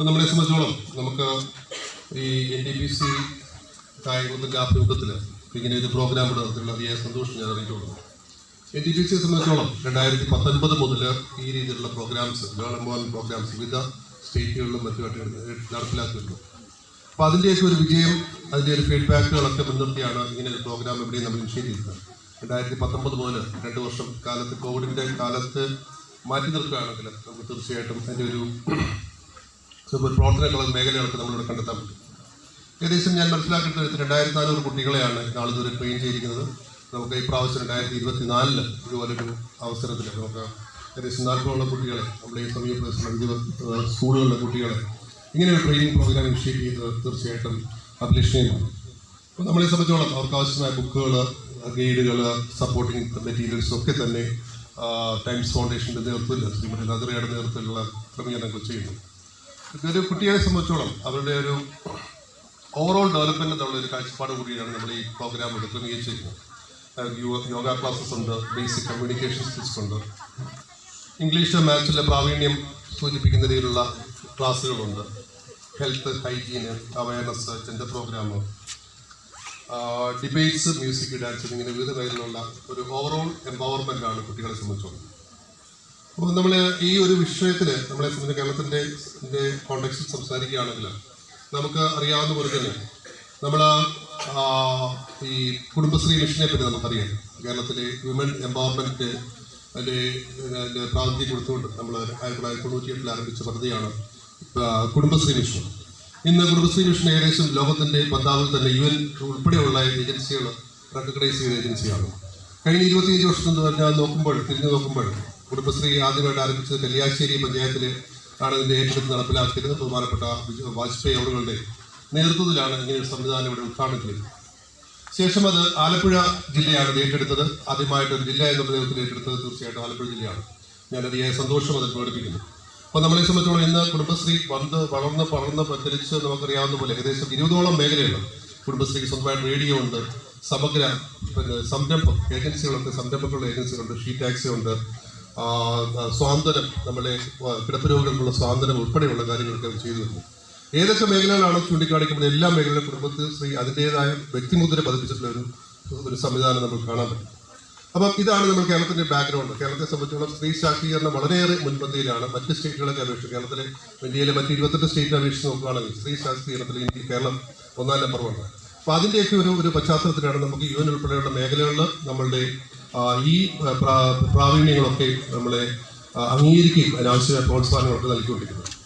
ഇപ്പം നമ്മളെ സംബന്ധിച്ചോളം നമുക്ക് ഈ എൻ ഡി പി സി കായികത്തിന്റെ ആഭിമുഖ്യത്തിൽ ഇങ്ങനെ ഒരു പ്രോഗ്രാം ഇവിടെ നടത്തിയുള്ള അതിയായ സന്തോഷം ഞാൻ അറിയിച്ചോളൂ എൻ ഡി പി സിയെ സംബന്ധിച്ചോളം രണ്ടായിരത്തി പത്തൊൻപത് മുതൽ ഈ രീതിയിലുള്ള പ്രോഗ്രാംസ് ഗവൺമെന്റ് പ്രോഗ്രാംസ് വിവിധ സ്റ്റേറ്റുകളിലും മറ്റുമായിട്ട് നടപ്പിലാക്കിയിട്ടുണ്ട്. അപ്പോൾ അതിന്റെയൊക്കെ ഒരു വിജയം അതിന്റെ ഒരു ഫീഡ്ബാക്കുകളൊക്കെ മുൻനിർത്തിയാണ് ഇങ്ങനെ ഒരു പ്രോഗ്രാം എവിടെയും നമ്മൾ ഇനിഷ്യേറ്റ് ചെയ്തത്. രണ്ടായിരത്തി പത്തൊമ്പത് മുതൽ രണ്ട് വർഷം കാലത്ത് കോവിഡിന്റെ കാലത്ത് മാറ്റി നിർത്തുകയാണെങ്കിൽ നമുക്ക് തീർച്ചയായിട്ടും അതിന്റെ ഒരു പ്രവർത്തനങ്ങൾ മേഖലകളൊക്കെ നമ്മളിവിടെ കണ്ടെത്താൻ പറ്റും. ഏകദേശം ഞാൻ മനസ്സിലാക്കിയിട്ട് രണ്ടായിരത്തി നാനൂറ് കുട്ടികളെയാണ് നാളിതുവരെ ട്രെയിൻ ചെയ്തിരിക്കുന്നത്. നമുക്ക് ഈ പ്രാവശ്യം രണ്ടായിരത്തി ഇരുപത്തി നാലിൽ ഇതുപോലൊരു അവസരത്തിൽ നമുക്ക് ഏകദേശം നാൽപ്പതോളം കുട്ടികളെ നമ്മുടെ ഈ സമീപ സ്കൂളുകളിലെ കുട്ടികളെ ഇങ്ങനെ ഒരു ട്രെയിനിങ് പ്രോഗ്രാം ഇനിഷ്യേറ്റ് ചെയ്തത് തീർച്ചയായിട്ടും അഭിലഷണീയമാണ്. അപ്പോൾ നമ്മളെ സംബന്ധിച്ചോളം അവർക്ക് ആവശ്യമായ ബുക്കുകൾ ഗൈഡുകൾ സപ്പോർട്ടിങ് മെറ്റീരിയൽസ് ഒക്കെ തന്നെ ടൈംസ് ഫൗണ്ടേഷന്റെ നേതൃത്വത്തിൽ ശ്രീമതി നദറയുടെ നേതൃത്വത്തിലുള്ള ക്രമീകരണങ്ങൾ ചെയ്യുന്നു. ഇതൊരു കുട്ടികളെ സംബന്ധിച്ചോളം അവരുടെ ഒരു ഓവറോൾ ഡെവലപ്മെന്റ് എന്നുള്ള ഒരു കാഴ്ചപ്പാട് കൂടിയാണ് നമ്മൾ ഈ പ്രോഗ്രാം ക്രമീകരിച്ചിരിക്കുന്നത് യോഗ ക്ലാസ്സസ് ഉണ്ട് ബേസിക് കമ്മ്യൂണിക്കേഷൻ സ്കിൽസ് ഉണ്ട്. ഇംഗ്ലീഷ് മാത്സിലെ പ്രാവീണ്യം സൂചിപ്പിക്കുന്ന രീതിയിലുള്ള ക്ലാസ്സുകളുണ്ട്. Health hygiene awareness gender programme debates music dance ഇങ്ങനെ വിവിധ മേഖലയിലുള്ള ഒരു ഓവറോൾ എംപവർമെന്റ് ആണ് കുട്ടികളെ സംബന്ധിച്ചോളം. അപ്പോൾ നമ്മൾ ഈ ഒരു വിഷയത്തിൽ നമ്മളെ സംബന്ധിച്ച് കേരളത്തിന്റെ കോണ്ടക്സ്റ്റ് സംസാരിക്കുകയാണെങ്കിൽ നമുക്ക് അറിയാവുന്ന പോലെ തന്നെ നമ്മൾ ഈ കുടുംബശ്രീ മിഷനെ പറ്റി നമുക്കറിയാം. കേരളത്തിലെ വിമൻ എംപവർമെന്റ് അതിന്റെ അതിന്റെ പ്രാതിനിധ്യം കൊടുത്തുകൊണ്ട് നമ്മൾ ആയിരത്തി തൊള്ളായിരത്തി തൊണ്ണൂറ്റി എട്ടിൽ ആരംഭിച്ച പദ്ധതിയാണ് കുടുംബശ്രീ മിഷൻ. ഇന്ന് കുടുംബശ്രീ മിഷൻ ഏകദേശം ലോകത്തിന്റെ പന്താവിൽ തന്നെ യു എൻ ഉൾപ്പെടെയുള്ള ഏജൻസികൾ റെക്കഗ്നൈസ് ചെയ്ത ഏജൻസിയാണ്. കഴിഞ്ഞ ഇരുപത്തിയഞ്ച് വർഷത്തിന് പറഞ്ഞാൽ നോക്കുമ്പോൾ തിരിഞ്ഞു നോക്കുമ്പോൾ കുടുംബശ്രീ ആദ്യമായിട്ട് ആരംഭിച്ചത് കല്യാശ്ശേരി പഞ്ചായത്തിൽ ആണ് ഇതിന്റെ ഏറ്റെടുത്ത് നടപ്പിലാക്കിയത് ബഹുമാനപ്പെട്ട വാജ്പേയി അവരുടെ നേതൃത്വത്തിലാണ് ഇങ്ങനെ ഒരു സംവിധാനം ഇവിടെ ഉദ്ഘാടനം ചെയ്തത്. ശേഷം അത് ആലപ്പുഴ ജില്ലയാണ് ഏറ്റെടുത്തത്. ആദ്യമായിട്ട് ജില്ല എന്നുള്ള നേതൃത്വത്തിൽ ഏറ്റെടുത്തത് തീർച്ചയായിട്ടും ആലപ്പുഴ ജില്ലയാണ്. ഞാൻ അതിയായ സന്തോഷം അതിൽ പ്രകടിപ്പിക്കുന്നു. അപ്പോൾ നമ്മളെ സംബന്ധിച്ചോളം ഇന്ന് കുടുംബശ്രീ വന്ന് വളർന്ന് പടർന്ന് പ്രചരിച്ച് നമുക്കറിയാവുന്ന പോലെ ഏകദേശം ഇരുപതോളം മേഖലയുണ്ട്. കുടുംബശ്രീക്ക് സ്വന്തമായിട്ട് റേഡിയോ ഉണ്ട് സമഗ്ര പിന്നെ സംരംഭം ഏജൻസികളുണ്ട് സംരംഭങ്ങളുടെ ഏജൻസികളുണ്ട് ഷീ ടാക്സി ഉണ്ട് സ്വാതന്ത്ര്യം നമ്മുടെ കിടപ്പ് രോഗികൾക്കുള്ള സ്വാതന്ത്ര്യം ഉൾപ്പെടെയുള്ള കാര്യങ്ങളൊക്കെ അവർ ചെയ്തു വരുന്നു ഏതൊക്കെ മേഖലകളാണ് ചൂണ്ടിക്കാണിക്കുന്നത്? എല്ലാ മേഖലയിലും ശ്രീ അതിന്റെതായ വ്യക്തിമുദ്ര പതിപ്പിച്ചിട്ടുള്ള ഒരു സംവിധാനം നമുക്ക് കാണാൻ പറ്റും. അപ്പം ഇതാണ് നമ്മൾ കേരളത്തിന്റെ ബാക്ക്ഗ്രൗണ്ട് കേരളത്തെ സംബന്ധിച്ചുള്ള സ്ത്രീ ശാക്തീകരണം വളരെയേറെ മുൻപന്തിയിലാണ്. മറ്റ് സ്റ്റേറ്റുകളൊക്കെ അപേക്ഷിച്ച് കേരളത്തിലെ ഇന്ത്യയിലെ മറ്റ് ഇരുപത്തെട്ട് സ്റ്റേറ്റ് അപേക്ഷിച്ച് നോക്കുകയാണെങ്കിൽ സ്ത്രീ ശാക്തീകരണത്തിൽ ഇന്ത്യ കേരളം ഒന്നാം നമ്പർ വണ് അപ്പോൾ അതിന്റെയൊക്കെ ഒരു ഒരു പശ്ചാത്തലത്തിലാണ് നമുക്ക് യു എൻ ഉൾപ്പെടെയുള്ള മേഖലകളിൽ നമ്മളുടെ ഈ പ്രാവീണ്യങ്ങളൊക്കെ നമ്മളെ അംഗീകരിക്കുകയും അനാവശ്യ പ്രോത്സാഹനങ്ങളൊക്കെ നൽകിക്കൊണ്ടിരിക്കുന്നത്